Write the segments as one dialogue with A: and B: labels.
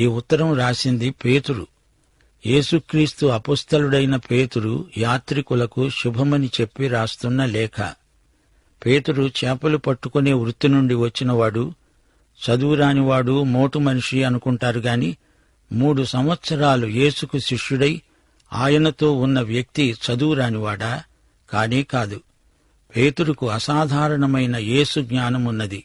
A: ఈ ఉత్తరం రాసింది పేతురు. యేసుక్రీస్తు అపుస్తలుడైన పేతురు యాత్రికులకు శుభమని చెప్పి రాస్తున్న లేఖ. పేతురు చేపలు పట్టుకునే వృత్తి నుండి వచ్చినవాడు చదువురానివాడు మోటు మనిషి అనుకుంటారు గాని మూడు సంవత్సరాలు యేసుకు శిష్యుడై ఆయనతో ఉన్న వ్యక్తి చదువురానివాడా? కానే కాదు. పేతురుకు అసాధారణమైన యేసు జ్ఞానమున్నది.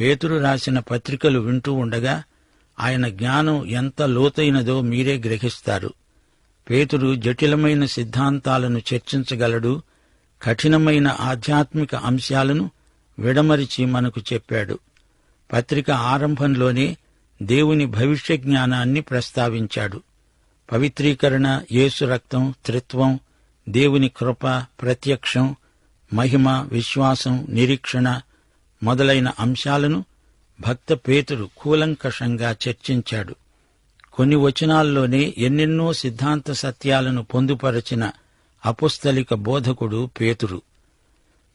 A: పేతురు రాసిన పత్రికలు వింటూ ఉండగా ఆయన జ్ఞానం ఎంత లోతైనదో మీరే గ్రహిస్తారు. పేతుడు జటిలమైన సిద్ధాంతాలను చర్చించగలడు కఠినమైన ఆధ్యాత్మిక అంశాలను విడమరిచి మనకు చెప్పాడు. పత్రిక ఆరంభంలోనే దేవుని భవిష్య జ్ఞానాన్ని ప్రస్తావించాడు. పవిత్రీకరణ యేసు రక్తం త్రిత్వం దేవుని కృప ప్రత్యక్షం మహిమ విశ్వాసం నిరీక్షణ మొదలైన అంశాలను భక్త పేతురు కూలంకషంగా చర్చించాడు. కొన్ని వచనాల్లోనే ఎన్నెన్నో సిద్ధాంత సత్యాలను పొందుపరచిన అపుస్తలిక బోధకుడు పేతురు.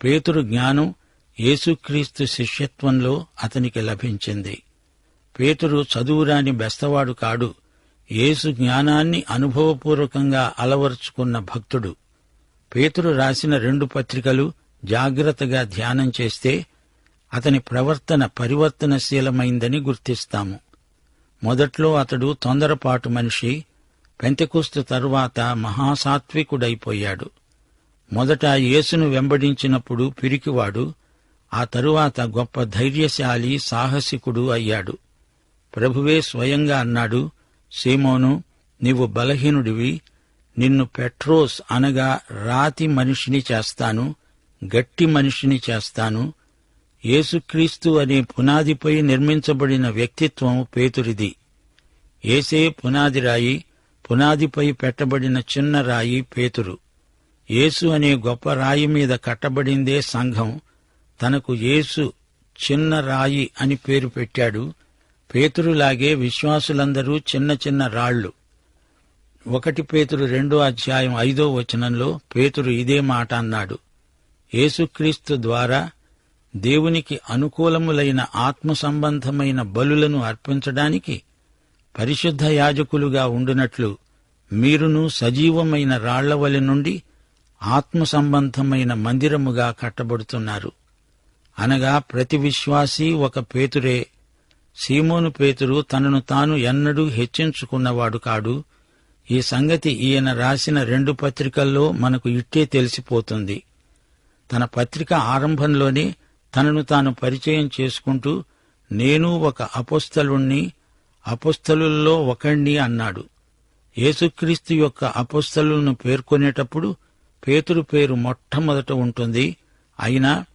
A: పేతురు జ్ఞానం యేసుక్రీస్తు శిష్యత్వంలో అతనికి లభించింది. పేతురు చదువురాని బెస్తవాడు కాడు. యేసు జ్ఞానాన్ని అనుభవపూర్వకంగా అలవరుచుకున్న భక్తుడు. పేతురు రాసిన రెండు పత్రికలు జాగ్రత్తగా ధ్యానం చేస్తే అతని ప్రవర్తన పరివర్తనశీలమైందని గుర్తిస్తాము. మొదట్లో అతడు తొందరపాటు మనిషి పెంతకూస్తు తరువాత మహాసాత్వికుడైపోయాడు. మొదట యేసును వెంబడించినప్పుడు పిరికివాడు ఆ తరువాత గొప్ప ధైర్యశాలి సాహసికుడు అయ్యాడు. ప్రభువే స్వయంగా అన్నాడు సీమోను నీవు బలహీనుడివి నిన్ను పెట్రోస్ అనగా రాతి మనిషిని చేస్తాను గట్టి మనిషిని చేస్తాను యేసుక్రీస్తు అనే పునాదిపై నిర్మించబడిన వ్యక్తిత్వం పేతురిది. ఏసే పునాది రాయి పునాదిపై పెట్టబడిన చిన్న రాయి పేతురు. యేసు అనే గొప్ప రాయి మీద కట్టబడిందే సంఘం. తనకు యేసు చిన్న రాయి అని పేరు పెట్టాడు. పేతురులాగే విశ్వాసులందరూ చిన్న చిన్న రాళ్ళు ఒకటి పేతురు రెండో అధ్యాయం ఐదో వచనంలో పేతురు ఇదే మాట అన్నాడు. యేసుక్రీస్తు ద్వారా దేవునికి అనుకూలములైన ఆత్మ సంబంధమైన బలులను అర్పించడానికి పరిశుద్ధ యాజకులుగా ఉండునట్లు మీరును సజీవమైన రాళ్ళవలి నుండి ఆత్మ సంబంధమైన మందిరముగా కట్టబడుతున్నారు. అనగా ప్రతి విశ్వాసీ ఒక పేతురే సీమోను పేతురు తనను తాను ఎన్నడూ హెచ్చించుకున్నవాడు కాడు. ఈ సంగతి ఈయన రాసిన రెండు పత్రికల్లో మనకు ఇట్టే తెలిసిపోతుంది. తన పత్రిక ఆరంభంలోనే తనను తాను పరిచయం చేసుకుంటూ నేను ఒక అపుస్తలుణ్ణి అపుస్తలుల్లో ఒకణ్ణి అన్నాడు. యేసుక్రీస్తు యొక్క అపుస్తలులను పేర్కొనేటప్పుడు పేతురు పేరు మొట్టమొదట ఉంటుంది. అయినా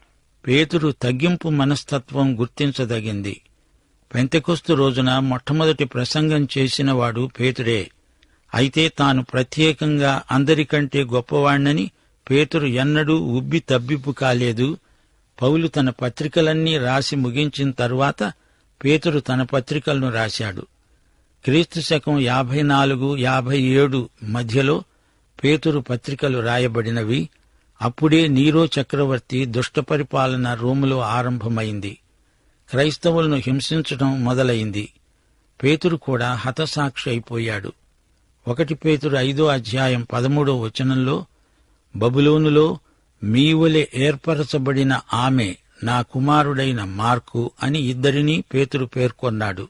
A: పేతురు తగ్గింపు మనస్తత్వం గుర్తించదగింది. పెంతకొస్తు రోజున మొట్టమొదటి ప్రసంగం చేసినవాడు పేతురే అయితే తాను ప్రత్యేకంగా అందరికంటే గొప్పవాణ్ణని పేతురు ఎన్నడూ ఉబ్బి తబ్బిప్పు కాలేదు. పౌలు తన పత్రికలన్నీ రాసి ముగించిన తరువాత పేతురు తన పత్రికలను రాశాడు. క్రీస్తు శకం యాభై నాలుగు యాభై ఏడు మధ్యలో పేతురు పత్రికలు రాయబడినవి. అప్పుడే నీరో చక్రవర్తి దుష్ట పరిపాలన రోములో ఆరంభమైంది. క్రైస్తవులను హింసించడం మొదలైంది. పేతురు కూడా హతసాక్షి అయిపోయాడు. ఒకటి పేతురు ఐదో అధ్యాయం పదమూడో వచనంలో బబులోనులో మీవులే ఏర్పరచబడిన ఆమె నా కుమారుడైన మార్కు అని ఇద్దరినీ పేతురు పేర్కొన్నాడు.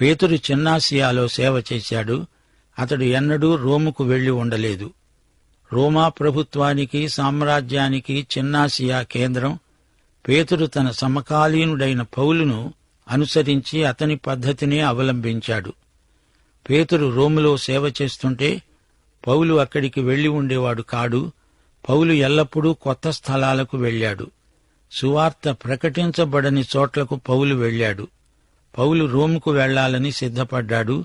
A: పేతురు చిన్నాసియాలో సేవ చేశాడు. అతడు ఎన్నడూ రోముకు వెళ్ళి ఉండలేదు. రోమా ప్రభుత్వానికి సామ్రాజ్యానికి చిన్నాసియా కేంద్రం పేతురు తన సమకాలీనుడైన పౌలును అనుసరించి అతని పద్ధతినే అవలంబించాడు. పేతురు రోములో సేవ చేస్తుంటే పౌలు అక్కడికి వెళ్ళి ఉండేవాడు కాడు. పౌలు ఎల్లప్పుడూ కొత్త స్థలాలకు వెళ్ళాడు. సువార్త ప్రకటించబడని చోట్లకు పౌలు వెళ్ళాడు. పౌలు రోముకు వెళ్ళాలని సిద్ధపడ్డాడు.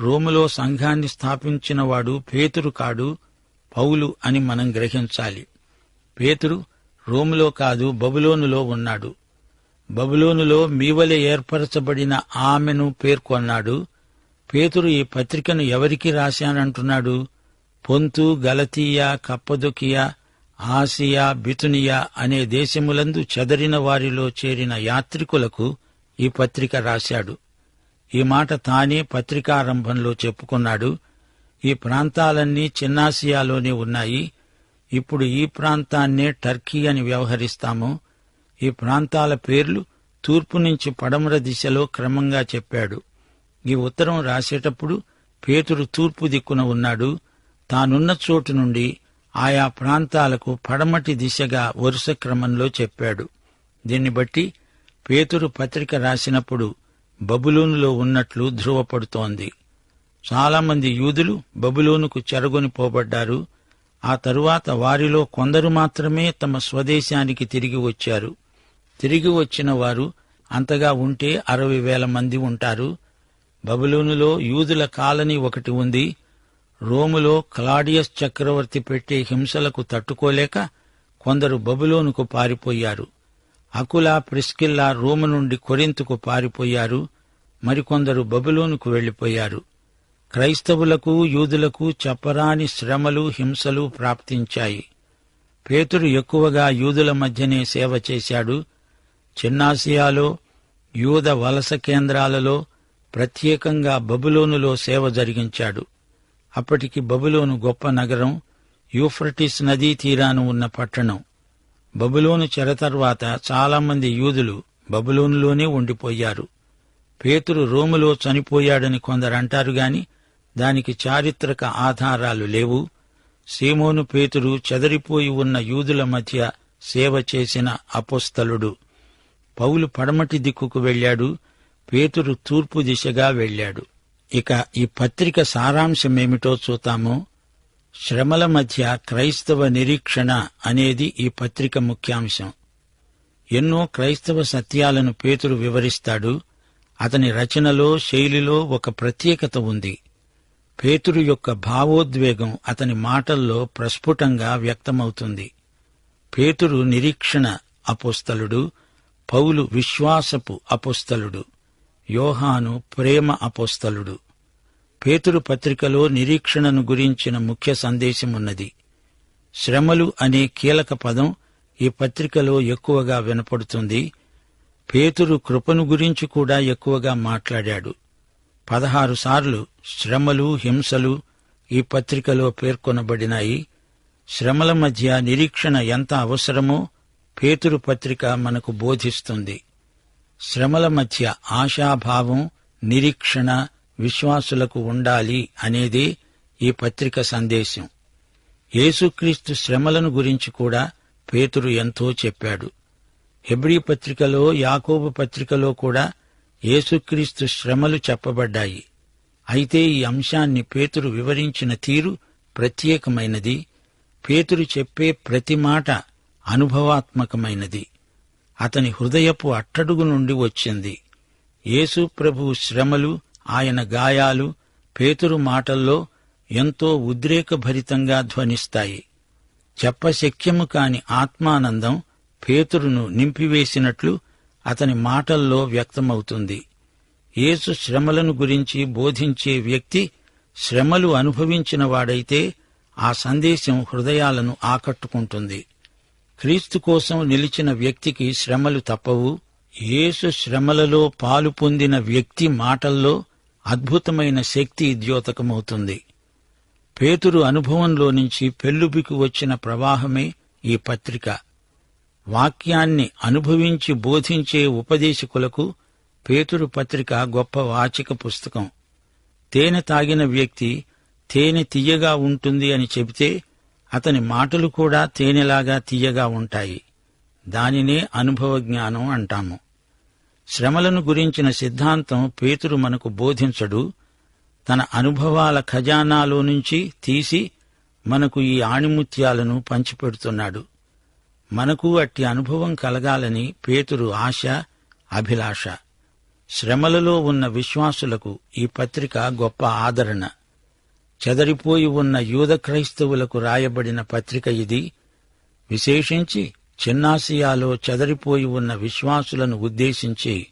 A: రోములో సంఘాన్ని స్థాపించినవాడు పేతురు కాడు పౌలు అని మనం గ్రహించాలి. పేతురు రోములో కాదు బబులోనులో ఉన్నాడు. బబులోనులో మీవలె ఏర్పరచబడిన ఆమెను పేర్కొన్నాడు. పేతురు ఈ పత్రికను ఎవరికి రాశానంటున్నాడు? పొంతు గలతీయా కప్పదుకియా ఆసియా బితునియా అనే దేశములందు చెదరిన వారిలో చేరిన యాత్రికులకు ఈ పత్రిక రాశాడు. ఈ మాట తానే పత్రికారంభంలో చెప్పుకున్నాడు. ఈ ప్రాంతాలన్నీ చిన్నాసియాలోనే ఉన్నాయి. ఇప్పుడు ఈ ప్రాంతాన్నే టర్కీ అని వ్యవహరిస్తాము. ఈ ప్రాంతాల పేర్లు తూర్పు నుంచి పడమర దిశలో క్రమంగా చెప్పాడు. ఈ ఉత్తరం రాసేటప్పుడు పేతురు తూర్పు దిక్కున ఉన్నాడు. తానున్న చోటు నుండి ఆయా ప్రాంతాలకు పడమటి దిశగా వరుస క్రమంలో చెప్పాడు. దీన్ని బట్టి పేతురు పత్రిక రాసినప్పుడు బబులోనులో ఉన్నట్లు ధృవపడుతోంది చాలామంది యూదులు బబులోనుకు చెరగొని పోబడ్డారు. ఆ తరువాత వారిలో కొందరు మాత్రమే తమ స్వదేశానికి తిరిగి వచ్చారు. తిరిగి వచ్చిన వారు అంతగా ఉంటే అరవై వేల మంది ఉంటారు. బబులోనులో యూదుల కాలనీ ఒకటి ఉంది. రోములో క్లాడియస్ చక్రవర్తి పెట్టే హింసలకు తట్టుకోలేక కొందరు బబులోనుకు పారిపోయారు. అకులా ప్రిస్కిల్లా రోము నుండి కొరింతుకు పారిపోయారు. మరికొందరు బబులోనుకు వెళ్ళిపోయారు క్రైస్తవులకు యూదులకు చెప్పరాని శ్రమలు హింసలు ప్రాప్తించాయి. పేతురు ఎక్కువగా యూదుల మధ్యనే సేవ చేశాడు. చిన్నాసియాలో యూద వలస కేంద్రాలలో ప్రత్యేకంగా బబులోనులో సేవ జరిగించాడు. అప్పటికి బబులోను గొప్ప నగరం యూఫ్రటిస్ నదీ తీరాన ఉన్న పట్టణం. బబులోను చెర తర్వాత చాలామంది యూదులు బబులోనులోనే ఉండిపోయారు. పేతురు రోములో చనిపోయాడని కొందరంటారుగాని గాని దానికి చారిత్రక ఆధారాలు లేవు. సీమోను పేతురు చెదరిపోయి ఉన్న యూదుల మధ్య సేవ చేసిన అపోస్తలుడు. పౌలు పడమటి దిక్కుకు వెళ్ళాడు. పేతురు తూర్పు దిశగా వెళ్ళాడు. ఇక ఈ పత్రిక సారాంశమేమిటో చూతాము. శ్రమల మధ్య క్రైస్తవ నిరీక్షణ అనేది ఈ పత్రిక ముఖ్యాంశం. ఎన్నో క్రైస్తవ సత్యాలను పేతురు వివరిస్తాడు. అతని రచనలో శైలిలో ఒక ప్రత్యేకత ఉంది. పేతురు యొక్క భావోద్వేగం అతని మాటల్లో ప్రస్ఫుటంగా వ్యక్తమవుతుంది. పేతురు నిరీక్షణ అపోస్తలుడు పౌలు విశ్వాసపు అపోస్తలుడు. యోహాను ప్రేమ అపోస్తలుడు. పేతురు పత్రికలో నిరీక్షణను గురించిన ముఖ్య సందేశమున్నది. శ్రమలు అనే కీలక పదం ఈ పత్రికలో ఎక్కువగా వినపడుతుంది. పేతురు కృపను గురించి కూడా ఎక్కువగా మాట్లాడాడు. పదహారు సార్లు శ్రమలు హింసలు ఈ పత్రికలో పేర్కొనబడినాయి. శ్రమల మధ్య నిరీక్షణ ఎంత అవసరమో పేతురు పత్రిక మనకు బోధిస్తుంది. శ్రమల మధ్య ఆశాభావం నిరీక్షణ విశ్వాసులకు ఉండాలి అనేది ఈ పత్రిక సందేశం. యేసుక్రీస్తు శ్రమలను గురించి కూడా పేతురు ఎంతో చెప్పాడు. హెబ్రీ పత్రికలో యాకోబు పత్రికలో కూడా యేసుక్రీస్తు శ్రమలు చెప్పబడ్డాయి. అయితే ఈ అంశాన్ని పేతురు వివరించిన తీరు ప్రత్యేకమైనది. పేతురు చెప్పే ప్రతి మాట అనుభవాత్మకమైనది. అతని హృదయపు అట్టడుగు నుండి వచ్చింది. యేసు ప్రభు శ్రమలు ఆయన గాయాలు పేతురు మాటల్లో ఎంతో ఉద్రేకభరితంగా ధ్వనిస్తాయి. చెప్పశక్యము కాని ఆత్మానందం పేతురును నింపివేసినట్లు అతని మాటల్లో వ్యక్తమవుతుంది. యేసు శ్రమలను గురించి బోధించే వ్యక్తి శ్రమలు అనుభవించిన వాడైతే ఆ సందేశం హృదయాలను ఆకట్టుకుంటుంది. క్రీస్తు కోసం నిలిచిన వ్యక్తికి శ్రమలు తప్పవు. యేసు శ్రమలలో పాలు పొందిన వ్యక్తి మాటల్లో అద్భుతమైన శక్తి ద్యోతకమవుతుంది పేతురు అనుభవంలో నుంచి పెల్లుబికి వచ్చిన ప్రవాహమే ఈ పత్రిక. వాక్యాన్ని అనుభవించి బోధించే ఉపదేశకులకు పేతురు పత్రిక గొప్ప వాచిక పుస్తకం. తేనె తాగిన వ్యక్తి తేనె తీయగా ఉంటుంది అని చెబితే అతని మాటలు కూడా తేనెలాగా తీయగా ఉంటాయి. దానినే అనుభవ జ్ఞానం అంటాము. శ్రమలను గురించిన సిద్ధాంతం పేతురు మనకు బోధించడు. తన అనుభవాల ఖజానాలో నుంచి తీసి మనకు ఈ ఆణిముత్యాలను పంచిపెడుతున్నాడు. మనకు అట్టి అనుభవం కలగాలని పేతురు ఆశ అభిలాష. శ్రమలలో ఉన్న విశ్వాసులకు ఈ పత్రిక గొప్ప ఆదరణ. చెదరిపోయి ఉన్న యూద క్రైస్తవులకు రాయబడిన పత్రిక ఇది. విశేషించి చిన్నాసియాలో చెదరిపోయి ఉన్న విశ్వాసులను ఉద్దేశించి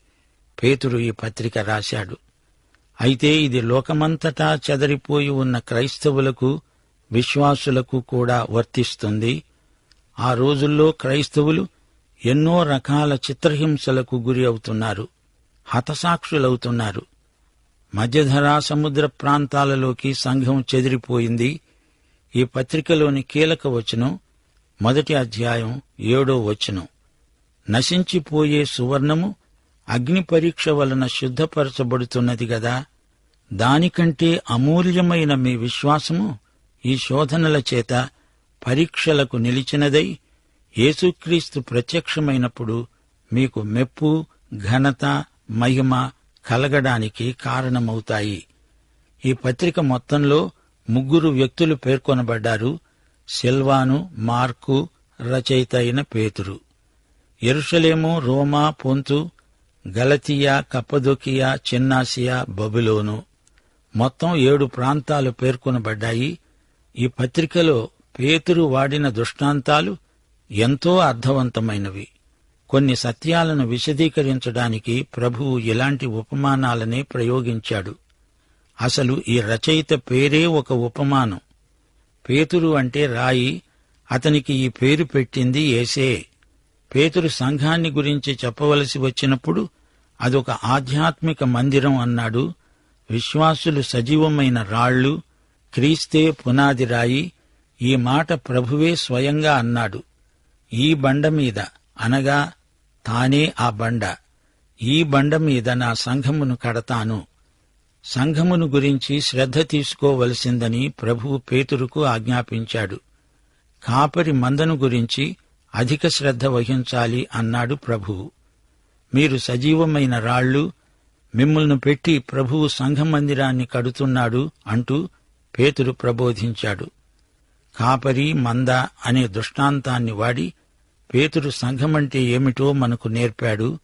A: పేతురు ఈ పత్రిక రాశాడు. అయితే ఇది లోకమంతటా చెదరిపోయి ఉన్న క్రైస్తవులకు విశ్వాసులకు కూడా వర్తిస్తుంది. ఆ రోజుల్లో క్రైస్తవులు ఎన్నో రకాల చిత్రహింసలకు గురి అవుతున్నారు హతసాక్షులవుతున్నారు. మధ్యధరా సముద్ర ప్రాంతాలలోకి సంఘం చెదిరిపోయింది. ఈ పత్రికలోని కీలక వచనం మొదటి అధ్యాయం ఏడో వచనం. నశించిపోయే సువర్ణము అగ్ని పరీక్ష వలన శుద్ధపరచబడుతున్నది గదా. దానికంటే అమూల్యమైన మీ విశ్వాసము ఈ శోధనల చేత పరీక్షలకు నిలిచినదై యేసుక్రీస్తు ప్రత్యక్షమైనప్పుడు మీకు మెప్పు ఘనత మహిమ కలగడానికి కారణమవుతాయి. ఈ పత్రిక మొత్తంలో ముగ్గురు వ్యక్తులు పేర్కొనబడ్డారు. సిల్వాను మార్కు రచయిత అయిన పేతురు. ఎరుషలేము రోమా పొంతు గలతియా కప్పదొకియా చిన్నాసియా బబులోను మొత్తం ఏడు ప్రాంతాలు పేర్కొనబడ్డాయి. ఈ పత్రికలో పేతురు వాడిన దృష్టాంతాలు ఎంతో అర్థవంతమైనవి. కొన్ని సత్యాలను విశదీకరించడానికి ప్రభువు ఇలాంటి ఉపమానాలనే ప్రయోగించాడు. అసలు ఈ రచయిత పేరే ఒక ఉపమానం. పేతురు అంటే రాయి అతనికి ఈ పేరు పెట్టింది ఏసే. పేతురు సంఘాన్ని గురించి చెప్పవలసి వచ్చినప్పుడు అదొక ఆధ్యాత్మిక మందిరం అన్నాడు. విశ్వాసులు సజీవమైన రాళ్ళు క్రీస్తే పునాది రాయి ఈ మాట ప్రభువే స్వయంగా అన్నాడు. ఈ బండ మీద అనగా తానే ఆ బండ. ఈ బండ మీద నా సంఘమును కడతాను. సంఘమును గురించి శ్రద్ధ తీసుకోవలసిందని ప్రభువు పేతురుకు ఆజ్ఞాపించాడు. కాపరి మందను గురించి అధిక శ్రద్ధ వహించాలి అన్నాడు ప్రభువు మీరు సజీవమైన రాళ్ళు మిమ్మల్ని పెట్టి ప్రభువు సంఘమందిరాన్ని కడుతున్నాడు అంటూ పేతురు ప్రబోధించాడు. కాపరి మంద అనే దృష్టాంతాన్ని వాడి పేతురు సంఘమంటే ఏమిటో మనకు నేర్పాడు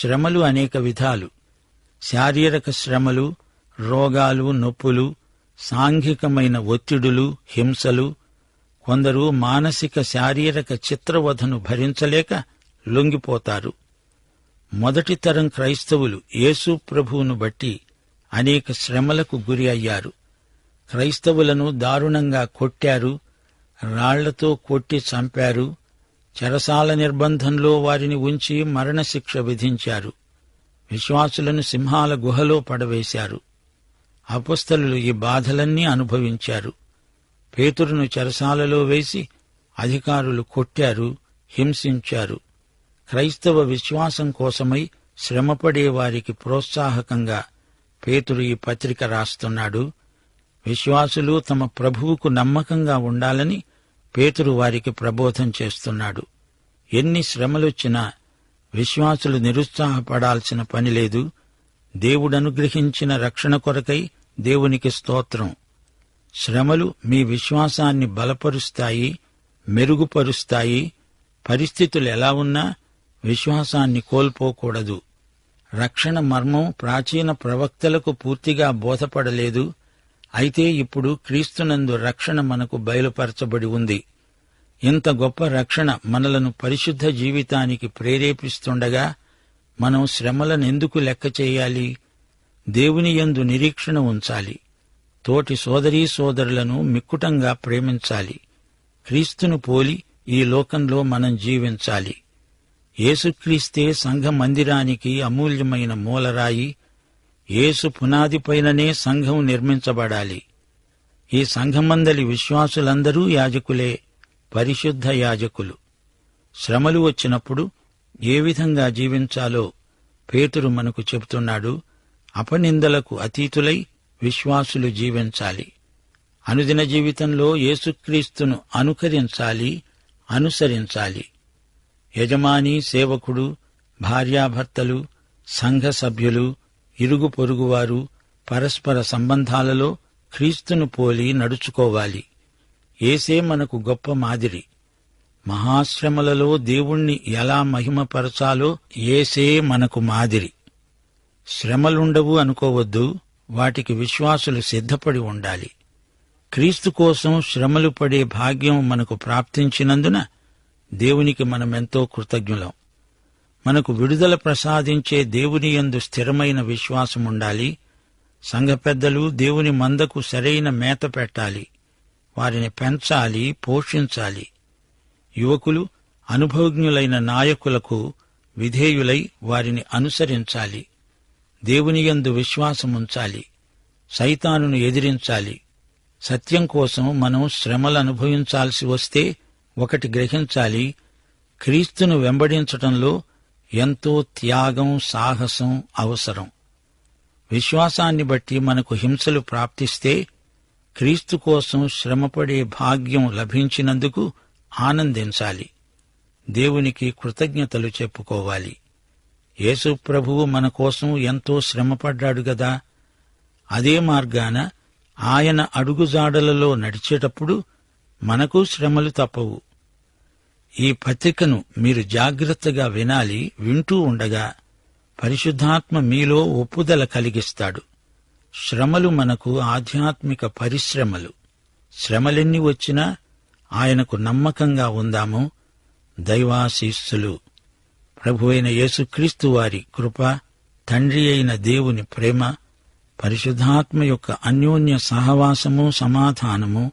A: శ్రమలు అనేక విధాలు. శారీరక శ్రమలు రోగాలు నొప్పులు సాంఘికమైన ఒత్తిడులు హింసలు కొందరు మానసిక శారీరక చిత్రవధను భరించలేక లొంగిపోతారు. మొదటి తరం క్రైస్తవులు యేసు ప్రభువును బట్టి అనేక శ్రమలకు గురి అయ్యారు. క్రైస్తవులను దారుణంగా కొట్టారు రాళ్ళతో కొట్టి చంపారు చెరసాల నిర్బంధంలో వారిని ఉంచి మరణశిక్ష విధించారు. విశ్వాసులను సింహాల గుహలో పడవేశారు. అపుస్తలు ఈ బాధలన్నీ అనుభవించారు. పేతురును చెరసాలలో వేసి అధికారులు కొట్టారు హింసించారు. క్రైస్తవ విశ్వాసం కోసమై శ్రమపడే వారికి ప్రోత్సాహకంగా పేతురు ఈ పత్రిక రాస్తున్నాడు. విశ్వాసులు తమ ప్రభువుకు నమ్మకంగా ఉండాలని పేతురు వారికి ప్రబోధం చేస్తున్నాడు. ఎన్ని శ్రమలొచ్చినా విశ్వాసులు నిరుత్సాహపడాల్సిన పని లేదు. దేవుడనుగ్రహించిన రక్షణ కొరకై దేవునికి స్తోత్రం. శ్రమలు మీ విశ్వాసాన్ని బలపరుస్తాయి మెరుగుపరుస్తాయి. పరిస్థితులు ఎలా ఉన్నా విశ్వాసాన్ని కోల్పోకూడదు. రక్షణ మర్మం ప్రాచీన ప్రవక్తలకు పూర్తిగా బోధపడలేదు. అయితే ఇప్పుడు క్రీస్తునందు రక్షణ మనకు బయలుపరచబడి ఉంది. ఇంత గొప్ప రక్షణ మనలను పరిశుద్ధ జీవితానికి ప్రేరేపిస్తుండగా మనం శ్రమలనెందుకు లెక్క చేయాలి? దేవుని యందు నిరీక్షణ ఉంచాలి. తోటి సోదరీ సోదరులను మిక్కుటంగా ప్రేమించాలి. క్రీస్తును పోలి ఈ లోకంలో మనం జీవించాలి. యేసుక్రీస్తే సంఘ మందిరానికి అమూల్యమైన మూలరాయి యేసు పునాదిపైననే సంఘం నిర్మించబడాలి. ఈ సంఘమందలి విశ్వాసులందరూ యాజకులే పరిశుద్ధ యాజకులు. శ్రమలు వచ్చినప్పుడు ఏ విధంగా జీవించాలో పేతురు మనకు చెబుతున్నాడు అపనిందలకు అతీతులై విశ్వాసులు జీవించాలి. అనుదిన జీవితంలో యేసుక్రీస్తును అనుకరించాలి అనుసరించాలి. యజమాని సేవకుడు భార్యాభర్తలు సంఘ సభ్యులు ఇరుగు పొరుగువారు పరస్పర సంబంధాలలో క్రీస్తును పోలి నడుచుకోవాలి. ఏసే మనకు గొప్ప మాదిరి. మహాశ్రమలలో దేవుణ్ణి ఎలా మహిమపరచాలో ఏసే మనకు మాదిరి. శ్రమలుండవు అనుకోవద్దు వాటికి విశ్వాసులు సిద్ధపడి ఉండాలి. క్రీస్తు కోసం శ్రమలు పడే భాగ్యం మనకు ప్రాప్తించినందున దేవునికి మనమెంతో కృతజ్ఞులం. మనకు విడుదల ప్రసాదించే దేవుని యందు స్థిరమైన విశ్వాసం ఉండాలి. సంఘ పెద్దలు దేవుని మందకు సరైన మేత పెట్టాలి. వారిని పెంచాలి పోషించాలి. యువకులు అనుభవజ్ఞులైన నాయకులకు విధేయులై వారిని అనుసరించాలి. దేవునియందు విశ్వాసముంచాలి సైతానును ఎదిరించాలి. సత్యం కోసం మనం శ్రమలు అనుభవించాల్సి వస్తే ఒకటి గ్రహించాలి. క్రీస్తును వెంబడించటంలో ఎంతో త్యాగం సాహసం అవసరం. విశ్వాసాన్ని బట్టి మనకు హింసలు ప్రాప్తిస్తే క్రీస్తు కోసం శ్రమపడే భాగ్యం లభించినందుకు ఆనందించాలి. దేవునికి కృతజ్ఞతలు చెప్పుకోవాలి. యేసు ప్రభువు మన కోసం ఎంతో శ్రమపడ్డాడు గదా. అదే మార్గాన ఆయన అడుగుజాడలలో నడిచేటప్పుడు మనకు శ్రమలు తప్పవు. ఈ పత్రికను మీరు జాగ్రత్తగా వినాలి వింటూ ఉండగా పరిశుద్ధాత్మ మీలో ఒప్పుదల కలిగిస్తాడు. శ్రమలు మనకు ఆధ్యాత్మిక పరిశ్రమలు. శ్రమలెన్ని వచ్చినా ఆయనకు నమ్మకంగా ఉందాము. దైవాశీస్సులు. ప్రభువైన యేసుక్రీస్తు వారి కృప తండ్రి అయిన దేవుని ప్రేమ పరిశుద్ధాత్మ యొక్క అన్యోన్య సహవాసము సమాధానము